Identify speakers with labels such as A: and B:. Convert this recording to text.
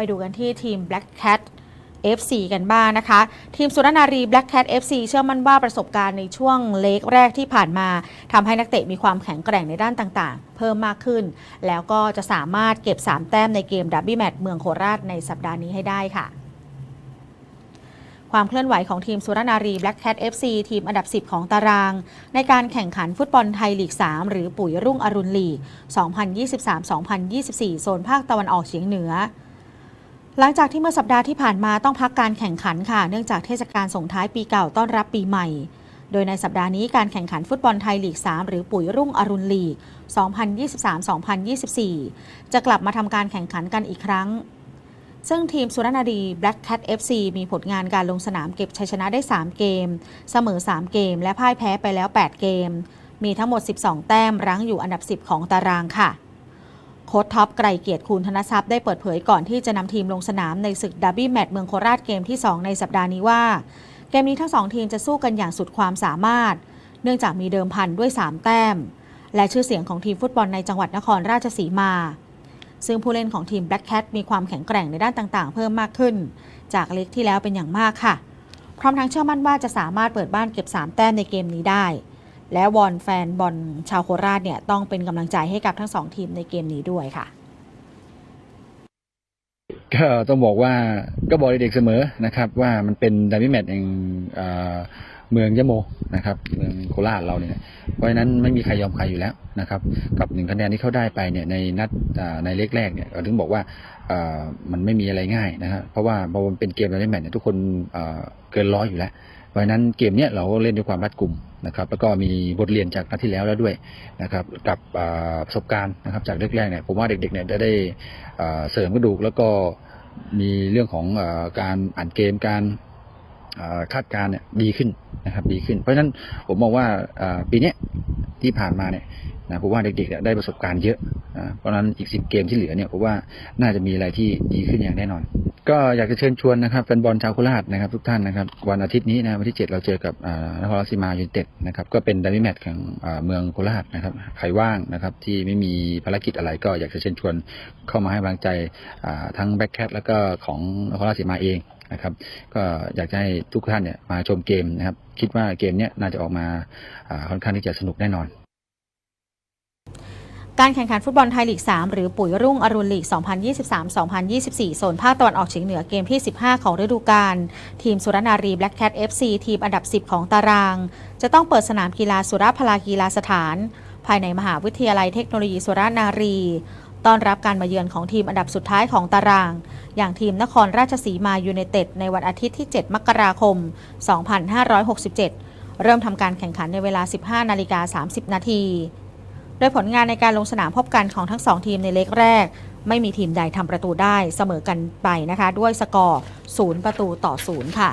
A: ไปดูกันที่ทีม Black Cat FC กันบ้างนะคะ ทีมสุรนารี Black Cat FC เชื่อมั่นว่าประสบการณ์ในช่วงเลกแรกที่ผ่านมาทำให้นักเตะมีความแข็งแกร่งในด้านต่างๆ เพิ่มมากขึ้น แล้วก็จะสามารถเก็บ 3 แต้มในเกมดับบี้แมตช์เมืองโคราชในสัปดาห์นี้ให้ได้ค่ะ ความเคลื่อนไหวของทีมสุรนารี Black Cat FC ทีมอันดับ 10 ของตาราง ในการแข่งขันฟุตบอลไทยลีก 3 หรือปุ๋ยรุ่งอรุณลีก 2023-2024 โซนภาคตะวันออกเฉียงเหนือ หลังจากที่เมื่อสัปดาห์ที่ผ่านมาต้องพักการแข่งขันค่ะ เนื่องจากเทศกาลส่งท้ายปีเก่าต้อนรับปีใหม่ โดยในสัปดาห์นี้การแข่งขันฟุตบอลไทยลีก 3 หรือปุ๋ยรุ่งอรุณลีก 2023-2024 จะกลับมาทำการแข่งขันกันอีกครั้ง ซึ่งทีมสุรนารี Black Cat FC มีผลงานการลงสนามเก็บชัยชนะได้ 3 เกม เสมอ 3 เกม และพ่ายแพ้ไปแล้ว 8 เกม มีทั้งหมด 12 แต้มรั้งอยู่อันดับ 10 ของตารางค่ะ โค้ชท็อปไกรเกียรติคูณธนทรัพย์ได้เปิดเผยก่อนที่จะนำทีมลงสนามในศึกดับบี้แมตช์เมืองโคราชเกมที่ 2 ในสัปดาห์นี้ว่า เกมนี้ทั้งสองทีมจะสู้กันอย่างสุดความสามารถ เนื่องจากมีเดิมพันด้วย3แต้ม และชื่อเสียงของทีมฟุตบอลในจังหวัดนครราชสีมา ซึ่งผู้เล่นของทีม Black Cat มีความแข็งแกร่งในด้านต่างๆ เพิ่มมากขึ้น จากเล็กที่แล้วเป็นอย่างมากค่ะ พร้อมทั้งเชื่อมั่นว่าจะสามารถเปิดบ้านเก็บ3แต้มในเกมนี้ได้ และวอนแฟนบอลชาวโคราชเนี่ยต้องเป็นกำลังใจให้กับทั้งสองทีมในเกมนี้ด้วยค่ะ
B: ก็ต้องบอกว่าก็บอกเด็กเสมอนะครับ ว่ามันเป็นดาร์บี้แมตช์แห่งเมืองยะโมนะครับ เมืองโคราชเราเนี่ยเพราะฉะนั้นไม่มีใครยอมใครอยู่แล้วนะครับ กับหนึ่งคะแนนที่เขาได้ไปเนี่ยในนัดในเล็กแรกเนี่ยถึงบอกว่ามันไม่มีอะไรง่ายนะครับเพราะว่าพอมันเป็นเกมดาร์บี้แมตช์เนี่ยทุกคนเกินร้อยอยู่แล้ว เพราะฉะนั้นเกมเนี้ยเราก็เล่นด้วยความรัดกุมนะครับ แล้วก็มีบทเรียนจากนัดที่แล้วแล้วด้วยนะครับ กับประสบการณ์นะครับจากแรกๆเนี่ยผมว่าเด็กๆเนี่ยจะได้เสริมกระดูกแล้วก็มีเรื่องของอการอ่านเกมการคาดการณ์เนี่ยดีขึ้นนะครับ ดีขึ้น เพราะฉะนั้นผมมองว่าปีเนี้ยที่ผ่านมาเนี่ยนะผมว่าเด็กๆเนี่ยได้ประสบการณ์เยอะนะเพราะฉะนั้นอีกสิบเกมที่เหลือเนี่ยผมว่าน่าจะมีอะไรที่ดีขึ้นอย่างแน่นอน ก็อยากจะเชิญชวนนะครับแฟนบอลชาวโคราชนะครับทุกท่านนะครับวันอาทิตย์นี้นะวันที่7เราเจอกับอ่านครราชสีมายูนเต็ดนะครับก็เป็นดาร์บี้แมตช์ของเมืองโคราชนะครับใครว่างนะครับที่ไม่มีภารกิจอะไรก็อยากจะเชิญชวนเข้ามาให้กำลังใจทั้งแบ็คแคทแล้วก็ของนครราชสีมาเองนะครับก็อยากจะให้ทุกท่านเนี่ยมาชมเกมนะครับคิดว่าเกมเนี้ยน่าจะออกมาค่อนข้างที่จะสนุกแน่นอน
A: การแข่งขันฟุตบอลไทยลีก 3 หรือปุ๋ยรุ่งอรุณลีก 2023-2024 โซนภาคตะวันออกเฉียงเหนือเกมที่ 15 ของฤดูกาล ทีมสุรนารี Black Cat FC ทีมอันดับ 10 ของตาราง จะต้องเปิดสนามกีฬาสุรพลากีฬาสถาน ภายในมหาวิทยาลัยเทคโนโลยีสุรนารี ต้อนรับการมาเยือนของทีมอันดับสุดท้ายของตาราง อย่างทีมนครราชสีมายูไนเต็ดในวันอาทิตย์ที่ 7 มกราคม 2567 เริ่มทำการแข่งขันในเวลา 15 นาฬิกา 30 นาที โดยผลงานในการลงสนามพบกันของทั้งสองทีมในเล็กแรก ไม่มีทีมใดทำประตูได้เสมอกันไปนะคะ ด้วยสกอร์ 0 ประตูต่อ 0 ค่ะ